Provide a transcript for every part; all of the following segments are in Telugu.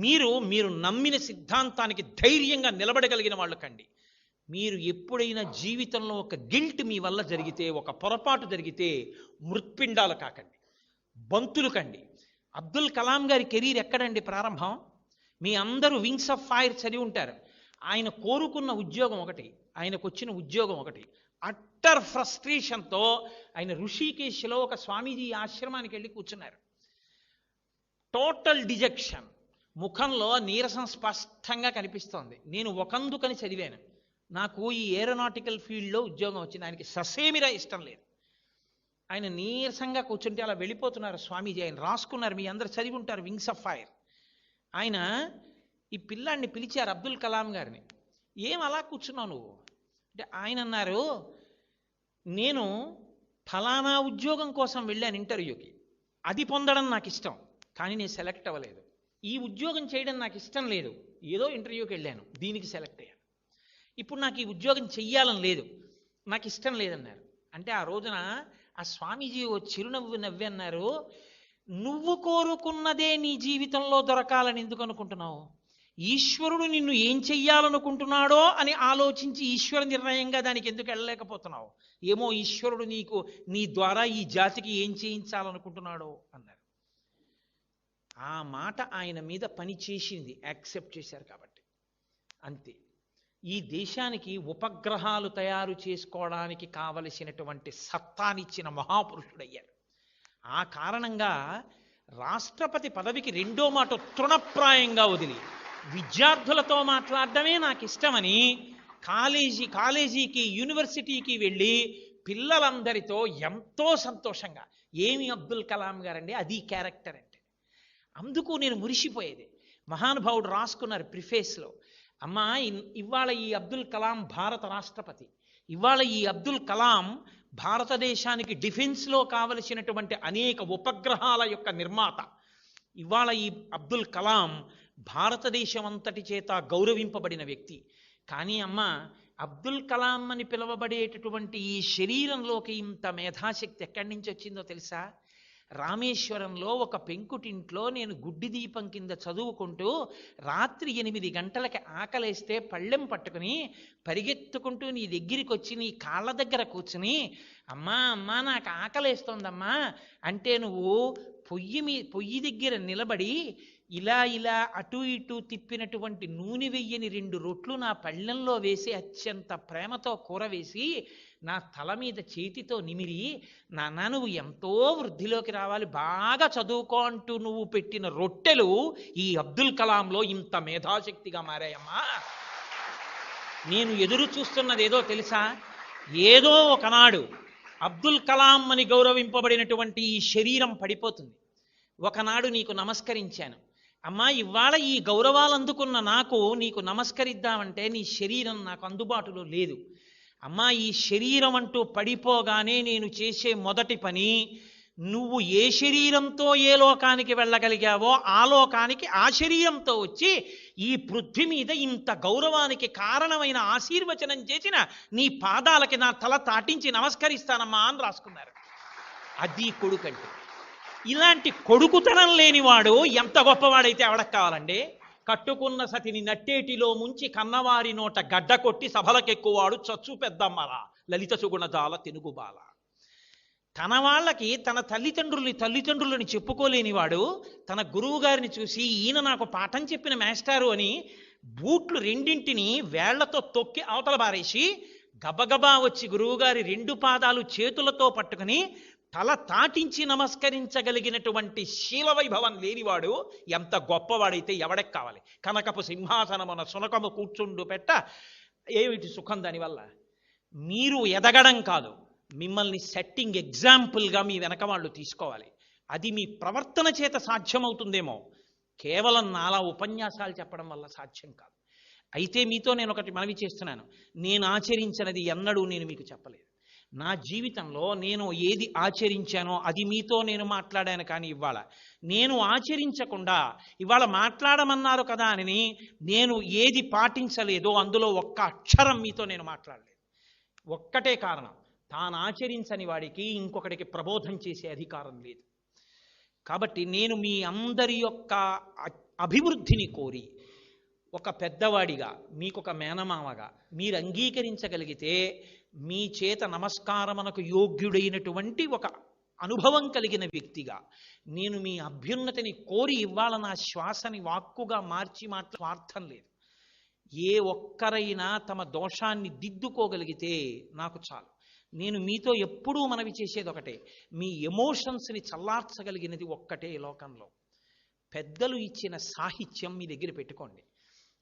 మీరు మీరు నమ్మిన సిద్ధాంతానికి ధైర్యంగా నిలబడగలిగిన వాళ్ళు కండి. మీరు ఎప్పుడైనా జీవితంలో ఒక గిల్ట్ మీ వల్ల జరిగితే ఒక పొరపాటు జరిగితే మృత్పిండాలు కాకండి. బంతులు కండి. అబ్దుల్ కలాం గారి కెరీర్ ఎక్కడండి ప్రారంభం? మీ అందరూ వింగ్స్ ఆఫ్ ఫైర్ చదివి ఉంటారు. ఆయన కోరుకున్న ఉద్యోగం ఒకటి ఆయనకు వచ్చిన ఉద్యోగం ఒకటి. అట్టర్ ఫ్రస్ట్రేషన్తో ఆయన ఋషికేశ్లో ఒక స్వామీజీ ఆశ్రమానికి వెళ్ళి కూర్చున్నారు. Total dejection. ముఖంలో నీరసం స్పష్టంగా కనిపిస్తోంది. నేను ఒకందుకని చదివాను. నాకు ఈ ఏరోనాటికల్ ఫీల్డ్లో ఉద్యోగం వచ్చింది. ఆయనకి ససేమిరా ఇష్టం లేదు. ఆయన నీరసంగా కూర్చుంటే అలా వెళ్ళిపోతున్నారు స్వామీజీ. ఆయన రాసుకున్నారు. మీ అందరు చదివి ఉంటారు. వింగ్స్ ఆఫ్ ఫైర్ ఆయన ఈ పిల్లాడిని పిలిచారు అబ్దుల్ కలాం గారిని. ఏం అలా కూర్చున్నావు నువ్వు? అంటే ఆయన అన్నారు నేను ఫలానా ఉద్యోగం కోసం వెళ్ళాను ఇంటర్వ్యూకి అది పొందడం నాకు ఇష్టం. కానీ నేను సెలెక్ట్ అవ్వలేదు. ఈ ఉద్యోగం చేయడం నాకు ఇష్టం లేదు. ఏదో ఇంటర్వ్యూకి వెళ్ళాను. దీనికి సెలెక్ట్ అయ్యాను. ఇప్పుడు నాకు ఈ ఉద్యోగం చెయ్యాలని లేదు. నాకు ఇష్టం లేదన్నారు. అంటే ఆ రోజున ఆ స్వామీజీ ఓ చిరునవ్వు నవ్వి అన్నారు నువ్వు కోరుకున్నదే నీ జీవితంలో దొరకాలని ఎందుకు అనుకుంటున్నావు? ఈశ్వరుడు నిన్ను ఏం చెయ్యాలనుకుంటున్నాడో అని ఆలోచించి ఈశ్వర నిర్ణయంగా దానికి ఎందుకు వెళ్ళలేకపోతున్నావు? ఏమో ఈశ్వరుడు నీకు నీ ద్వారా ఈ జాతికి ఏం చేయించాలనుకుంటున్నాడో అన్నారు. ఆ మాట ఆయన మీద పని చేసింది యాక్సెప్ట్ చేశారు కాబట్టి. అంతే. ఈ దేశానికి ఉపగ్రహాలు తయారు చేసుకోవడానికి కావలసినటువంటి సత్తానిచ్చిన మహాపురుషుడయ్యారు ఆ కారణంగా రాష్ట్రపతి పదవికి రెండో మాట తృణప్రాయంగా వదిలి విద్యార్థులతో మాట్లాడడమే నాకు ఇష్టమని కాలేజీ కాలేజీకి యూనివర్సిటీకి వెళ్ళి పిల్లలందరితో ఎంతో సంతోషంగా ఏమి అబ్దుల్ కలాం గారండి అది క్యారెక్టర్. అండి అందుకు నేను మురిసిపోయేది. మహానుభావుడు రాసుకున్నారు ప్రిఫేస్లో. అమ్మా ఇవాళ ఈ అబ్దుల్ కలాం భారత రాష్ట్రపతి. ఇవాళ ఈ అబ్దుల్ కలాం భారతదేశానికి డిఫెన్స్లో కావలసినటువంటి అనేక ఉపగ్రహాల యొక్క నిర్మాత. ఇవాళ ఈ అబ్దుల్ కలాం భారతదేశం అంతటి చేత గౌరవింపబడిన వ్యక్తి. కానీ అమ్మ అబ్దుల్ కలాం అని పిలువబడేటటువంటి ఈ శరీరంలోకి ఇంత మేధాశక్తి ఎక్కడి నుంచి వచ్చిందో తెలుసా? రామేశ్వరంలో ఒక పెంకుటింట్లో నేను గుడ్డి దీపం కింద చదువుకుంటూ రాత్రి ఎనిమిది గంటలకి ఆకలేస్తే పళ్ళెం పట్టుకుని పరిగెత్తుకుంటూ నీ దగ్గరికి వచ్చి నీ కాళ్ళ దగ్గర కూర్చుని అమ్మా అమ్మా నాకు ఆకలేస్తోందమ్మా అంటే నువ్వు పొయ్యి మీ పొయ్యి దగ్గర నిలబడి ఇలా ఇలా అటు ఇటు తిప్పినటువంటి నూనె వెయ్యని రెండు రొట్లు నా పళ్ళెంలో వేసి అత్యంత ప్రేమతో కూర వేసి నా తల మీద చేతితో నిమిరి నాన్న నువ్వు ఎంతో వృద్ధిలోకి రావాలి బాగా చదువుకో అంటూ నువ్వు పెట్టిన రొట్టెలు ఈ అబ్దుల్ కలాంలో ఇంత మేధాశక్తిగా మారాయమ్మా. నేను ఎదురు చూస్తున్నది ఏదో తెలుసా? ఏదో ఒకనాడు అబ్దుల్ కలాం అని గౌరవింపబడినటువంటి ఈ శరీరం పడిపోతుంది. ఒకనాడు నీకు నమస్కరించాను. అమ్మా ఇవాళ ఈ గౌరవాలు అందుకున్న నాకు నీకు నమస్కరిద్దామంటే నీ శరీరం నాకు అందుబాటులో లేదు. అమ్మా ఈ శరీరం అంటూ పడిపోగానే నేను చేసే మొదటి పని నువ్వు ఏ శరీరంతో ఏ లోకానికి వెళ్ళగలిగావో ఆ లోకానికి ఆ శరీరంతో వచ్చి ఈ పృథ్వీ మీద ఇంత గౌరవానికి కారణమైన ఆశీర్వచనం చేసిన నీ పాదాలకి నా తల తాటించి నమస్కరిస్తానమ్మా అని రాసుకున్నారు. అది కొడుకంటే. ఇలాంటి కొడుకుతనం లేనివాడు ఎంత గొప్పవాడైతే ఎవడకు కావాలండి? కట్టుకున్న సతిని నట్టేటిలో ముంచి కన్నవారి నోట గడ్డ కొట్టి సభలకెక్కువాడు చచ్చు పెద్దమ్మరా. లలిత సుగుణజాల తెనుగుబాల. తన వాళ్ళకి తన తల్లిదండ్రుల్ని తల్లిదండ్రులని చెప్పుకోలేనివాడు తన గురువు గారిని చూసి ఈయన నాకు పాఠం చెప్పిన మేస్టారు అని బూట్లు రెండింటిని వేళ్ళతో తొక్కి అవతల బారేసి గబగబా వచ్చి గురువుగారి రెండు పాదాలు చేతులతో పట్టుకుని తల తాటించి నమస్కరించగలిగినటువంటి శీలవైభవం లేనివాడు ఎంత గొప్పవాడైతే ఎవడకి కావాలి? కనకపు సింహాసనమున సునకము కూర్చుండు పెట్ట ఏమిటి సుఖం దానివల్ల? మీరు ఎదగడం కాదు మిమ్మల్ని సెట్టింగ్ ఎగ్జాంపుల్గా మీ వెనక వాళ్ళు తీసుకోవాలి. అది మీ ప్రవర్తన చేత సాధ్యమవుతుందేమో. కేవలం నాలా ఉపన్యాసాలు చెప్పడం వల్ల సాధ్యం కాదు. అయితే మీతో నేను ఒకటి మనవి చేస్తున్నాను. నేను ఆచరించినది ఎన్నడూ నేను మీకు చెప్పలేదు. నా జీవితంలో నేను ఏది ఆచరించానో అది మీతో నేను మాట్లాడాను కానీ ఇవాళ నేను ఆచరించకుండా ఇవాళ మాట్లాడమన్నారు కదా అని నేను ఏది పాటించలేదో అందులో ఒక్క అక్షరం మీతో నేను మాట్లాడలేదు. ఒక్కటే కారణం తాను ఆచరించని వాడికి ఇంకొకటికి ప్రబోధం చేసే అధికారం లేదు. కాబట్టి నేను మీ అందరి యొక్క అభివృద్ధిని కోరి ఒక పెద్దవాడిగా మీకొక మేనమామగా మీరు అంగీకరించగలిగితే మీ చేత నమస్కారమునకు యోగ్యుడైనటువంటి ఒక అనుభవం కలిగిన వ్యక్తిగా నేను మీ అభ్యున్నతిని కోరి ఇవ్వాల నా శ్వాసని వాక్కుగా మార్చి మాట్లా స్వార్థం లేదు. ఏ ఒక్కరైనా తమ దోషాన్ని దిద్దుకోగలిగితే నాకు చాలు. నేను మీతో ఎప్పుడూ మనవి చేసేది ఒకటే మీ ఎమోషన్స్ని చల్లార్చగలిగినది ఒక్కటే లోకంలో. పెద్దలు ఇచ్చిన సాహిత్యం మీ దగ్గర పెట్టుకోండి.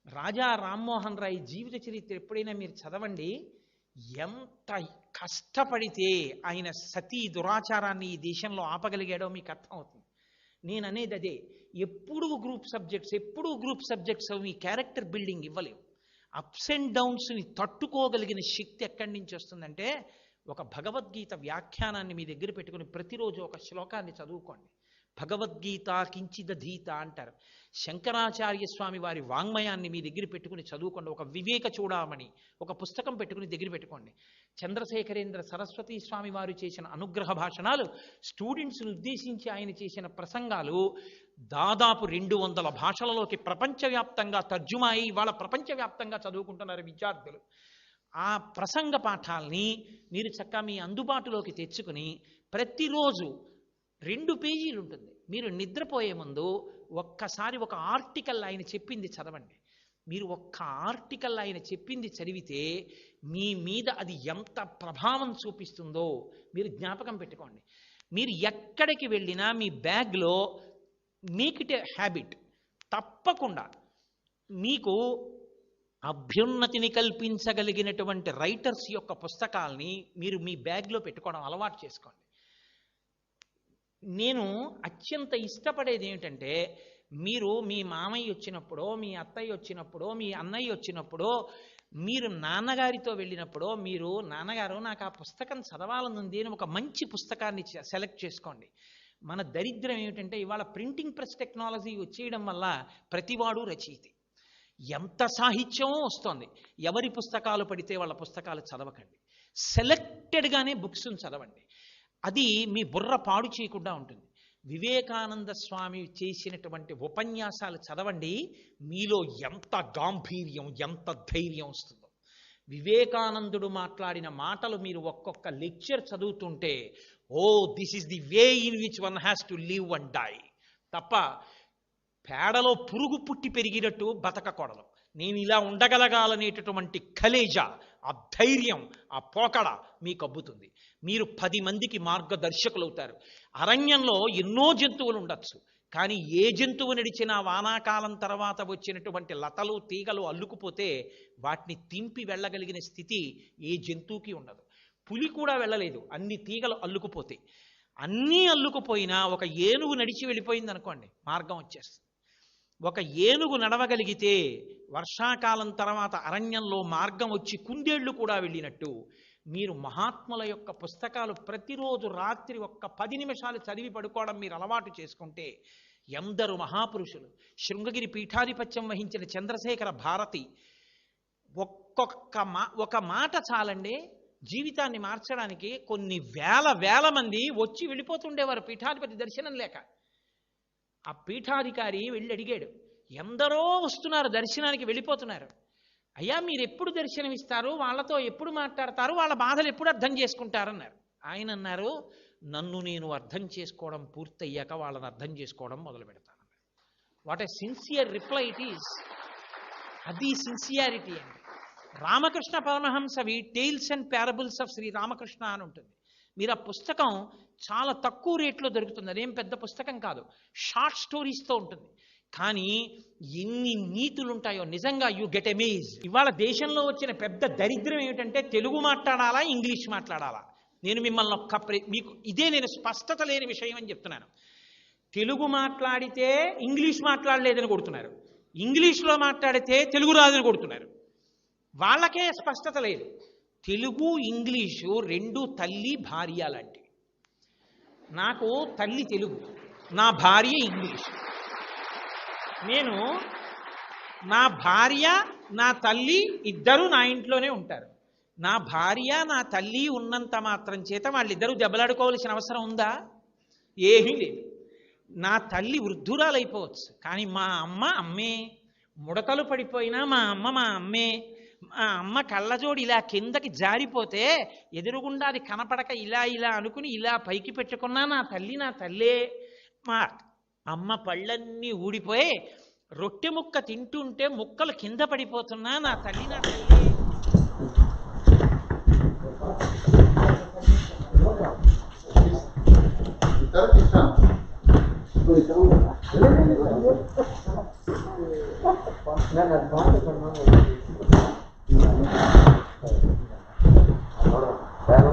రాజా రామ్మోహన్ రాయ్ జీవిత చరిత్ర ఎప్పుడైనా మీరు చదవండి ఎంత కష్టపడితే ఆయన సతీ దురాచారాన్ని ఈ దేశంలో ఆపగలిగాడో మీకు అర్థమవుతుంది. నేను అనేది అదే. ఎప్పుడు గ్రూప్ సబ్జెక్ట్స్ ఎప్పుడు గ్రూప్ సబ్జెక్ట్స్ మీ క్యారెక్టర్ బిల్డింగ్ ఇవ్వలేవు. అప్స్ అండ్ డౌన్స్ని తట్టుకోగలిగిన శక్తి ఎక్కడి నుంచి వస్తుందంటే ఒక భగవద్గీత వ్యాఖ్యానాన్ని మీ దగ్గర పెట్టుకుని ప్రతిరోజు ఒక శ్లోకాన్ని చదువుకోండి. భగవద్గీత కించిదధీత అంటారు. శంకరాచార్య స్వామి వారి వాంగ్మయాన్ని మీ దగ్గర పెట్టుకుని చదువుకోండి. ఒక వివేక చూడామని ఒక పుస్తకం పెట్టుకుని దగ్గర పెట్టుకోండి. చంద్రశేఖరేంద్ర సరస్వతి స్వామి వారు చేసిన అనుగ్రహ భాషణాలు స్టూడెంట్స్ని ఉద్దేశించి ఆయన చేసిన ప్రసంగాలు దాదాపు రెండు వందల భాషలలోకి ప్రపంచవ్యాప్తంగా తర్జుమా అయి వాళ్ళ ప్రపంచవ్యాప్తంగా చదువుకుంటున్నారు విద్యార్థులు. ఆ ప్రసంగ పాఠాల్ని మీరు చక్కగా మీ అందుబాటులోకి తెచ్చుకుని ప్రతిరోజు రెండు పేజీలు ఉంటుంది మీరు నిద్రపోయే ముందు ఒక్కసారి ఒక ఆర్టికల్ ఆయన చెప్పింది చదవండి. మీరు ఒక్క ఆర్టికల్ ఆయన చెప్పింది చదివితే మీ మీద అది ఎంత ప్రభావం చూపిస్తుందో మీరు జ్ఞాపకం పెట్టుకోండి. మీరు ఎక్కడికి వెళ్ళినా మీ బ్యాగ్లో మేక్ హ్యాబిట్. తప్పకుండా మీకు అభ్యున్నతిని కల్పించగలిగినటువంటి రైటర్స్ యొక్క పుస్తకాల్ని మీరు మీ బ్యాగ్లో పెట్టుకోవడం అలవాటు చేసుకోండి. నేను అత్యంత ఇష్టపడేది ఏమిటంటే మీరు మీ మామయ్య వచ్చినప్పుడో మీ అత్తయ్య వచ్చినప్పుడో మీ అన్నయ్య వచ్చినప్పుడో మీరు నాన్నగారితో వెళ్ళినప్పుడో మీరు నాన్నగారు నాకు ఆ పుస్తకం చదవాలనుంది అని ఒక మంచి పుస్తకాన్ని సెలెక్ట్ చేసుకోండి. మన దరిద్రం ఏమిటంటే ఇవాళ ప్రింటింగ్ ప్రెస్ టెక్నాలజీ వచ్చేయడం వల్ల ప్రతివాడు రచయితే. ఎంత సాహిత్యమో వస్తోంది. ఎవరి పుస్తకాలు పడితే వాళ్ళ పుస్తకాలు చదవకండి. సెలెక్టెడ్గానే బుక్స్ని చదవండి. అది మీ బుర్ర పాడు చేయకుండా ఉంటుంది. వివేకానంద స్వామి చేసినటువంటి ఉపన్యాసాలు చదవండి మీలో ఎంత గాంభీర్యం ఎంత ధైర్యం వస్తుందో. వివేకానందుడు మాట్లాడిన మాటలు మీరు ఒక్కొక్క లెక్చర్ చదువుతుంటే ఓ this is the way in which one has to live and die. తప్ప పేడలో పురుగు పుట్టి పెరిగినట్టు బతకకూడదు. నేను ఇలా ఉండగలగాలనేటటువంటి కలేజా ఆ ధైర్యం ఆ పోకడ మీకు అబ్బుతుంది. మీరు పది మందికి మార్గదర్శకులు అవుతారు అరణ్యంలో ఎన్నో జంతువులు ఉండొచ్చు కానీ ఏ జంతువు నడిచినా వానాకాలం తర్వాత వచ్చినటువంటి లతలు తీగలు అల్లుకుపోతే వాటిని తింపి వెళ్ళగలిగిన స్థితి ఏ జంతువుకి ఉండదు. పులి కూడా వెళ్ళలేదు. అన్ని తీగలు అల్లుకుపోతాయి. అన్నీ అల్లుకుపోయినా ఒక ఏనుగు నడిచి వెళ్ళిపోయింది అనుకోండి మార్గం వచ్చేస్తుంది. ఒక ఏనుగు నడవగలిగితే వర్షాకాలం తర్వాత అరణ్యంలో మార్గం వచ్చి కుందేళ్ళు కూడా వెళ్ళినట్టు. మీరు మహాత్ముల యొక్క పుస్తకాలు ప్రతిరోజు రాత్రి ఒక్క పది నిమిషాలు చదివి పడుకోవడం మీరు అలవాటు చేసుకుంటే ఎందరు మహాపురుషులు. శృంగగిరి పీఠాధిపత్యం వహించిన చంద్రశేఖర భారతి ఒక్కొక్క మా ఒక మాట చాలండి. జీవితాన్ని మార్చడానికి కొన్ని వేల వేల మంది వచ్చి వెళ్ళిపోతుండేవారు పీఠాధిపతి దర్శనం లేక. ఆ పీఠాధికారి వెళ్ళి అడిగాడు ఎందరో వస్తున్నారు దర్శనానికి వెళ్ళిపోతున్నారు. అయ్యా మీరు ఎప్పుడు దర్శనం ఇస్తారు వాళ్ళతో ఎప్పుడు మాట్లాడతారు? వాళ్ళ బాధలు ఎప్పుడు అర్థం చేసుకుంటారన్నారు ఆయన అన్నారు నన్ను నేను అర్థం చేసుకోవడం పూర్తయ్యాక వాళ్ళని అర్థం చేసుకోవడం మొదలు పెడతాను. What a sincere reply it is అది సిన్సియారిటీ అండి. Ramakrishna పరమహంసవి tales and parables of Shri Ramakrishna అని ఉంటుంది. మీరు ఆ పుస్తకం చాలా తక్కువ రేట్లో దొరుకుతుంది. అదేం పెద్ద పుస్తకం కాదు. షార్ట్ స్టోరీస్తో ఉంటుంది. కానీ ఎన్ని నీతులు ఉంటాయో నిజంగా యూ గెట్ అమేజ్ ఇవాళ దేశంలో వచ్చిన పెద్ద దరిద్రం ఏమిటంటే తెలుగు మాట్లాడాలా ఇంగ్లీష్ మాట్లాడాలా? నేను మిమ్మల్ని ఒక్క మీకు ఇదే నేను స్పష్టత లేని విషయం అని చెప్తున్నాను. తెలుగు మాట్లాడితే ఇంగ్లీష్ మాట్లాడలేదని కొడుతున్నారు. ఇంగ్లీష్లో మాట్లాడితే తెలుగు రాదని కొడుతున్నారు. వాళ్ళకే స్పష్టత లేదు. తెలుగు ఇంగ్లీషు రెండు తల్లి భార్య లాంటివి. నాకు తల్లి తెలుగు నా భార్య ఇంగ్లీష్. నేను నా భార్య నా తల్లి ఇద్దరు నా ఇంట్లోనే ఉంటారు. నా భార్య నా తల్లి ఉన్నంత మాత్రం చేత వాళ్ళిద్దరూ దెబ్బలాడుకోవాల్సిన అవసరం ఉందా? ఏమీ లేదు. నా తల్లి వృద్ధురాలైపోవచ్చు. కానీ మా అమ్మ అమ్మే ముడతలు పడిపోయినా మా అమ్మ మా అమ్మే మా అమ్మ కళ్ళజోడు ఇలా కిందకి జారిపోతే ఎదురుగుండా అది కనపడక ఇలా ఇలా అనుకుని ఇలా పైకి పెట్టుకున్నా నా తల్లి నా తల్లే మా అమ్మ పళ్ళన్నీ ఊడిపోయి రొట్టె ముక్క తింటుంటే ముక్కలు కింద పడిపోతున్నా నా తల్లి నా తల్లి. ఇతర 내가